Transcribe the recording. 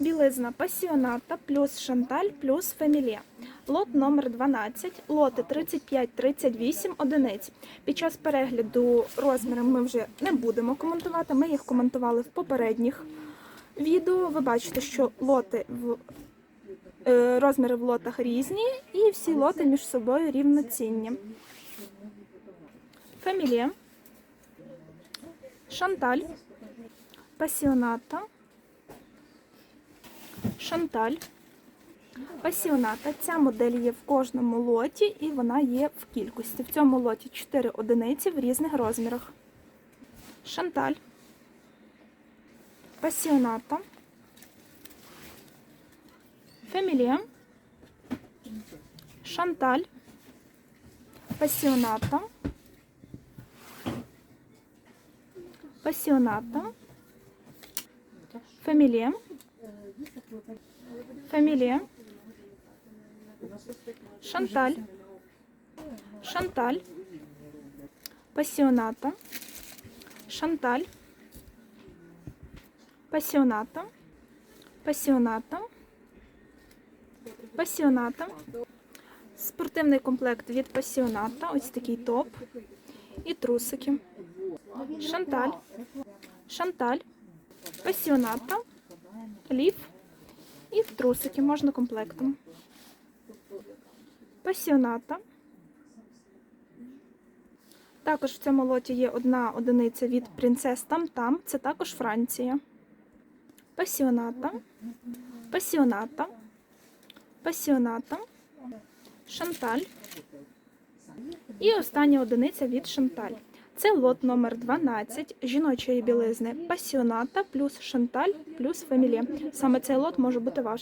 Білизна пасіоната плюс шанталь плюс фемілія. Лот номер 12, лоти 35-38 одиниць. Під час перегляду розміри ми вже не будемо коментувати. Ми їх коментували в попередніх відео. Ви бачите, що лоти в е, розміри в лотах різні, і всі лоти між собою рівноцінні. Фемілія. Шанталь. Пасіоната. Шанталь. Пасіоната. Ця модель є в кожному лоті і вона є в кількості. В цьому лоті 4 одиниці в різних розмірах. Шанталь. Пасіоната. Фемілія. Шанталь. Пасіоната. Пасіоната. Фемілія. Фемілія. Шанталь. Шанталь. Пасіоната. Шанталь. Пасіоната. Пасіоната. Пасіоната. Спортивний комплект від пасіоната. Ось такий топ. І трусики. Шанталь. Шанталь. Пасіоната. Лів. Трусики можна комплектом. Пасіоната. Також в цьому лоті є одна одиниця від принцес Там-Там. Це також Франція. Пасіоната. Пасіоната. Пасіоната. Шанталь. І остання одиниця від Шанталь. Це лот номер 12 жіночої білизни Пасіоната плюс Шанталь плюс Фемілія. Саме цей лот може бути ваш.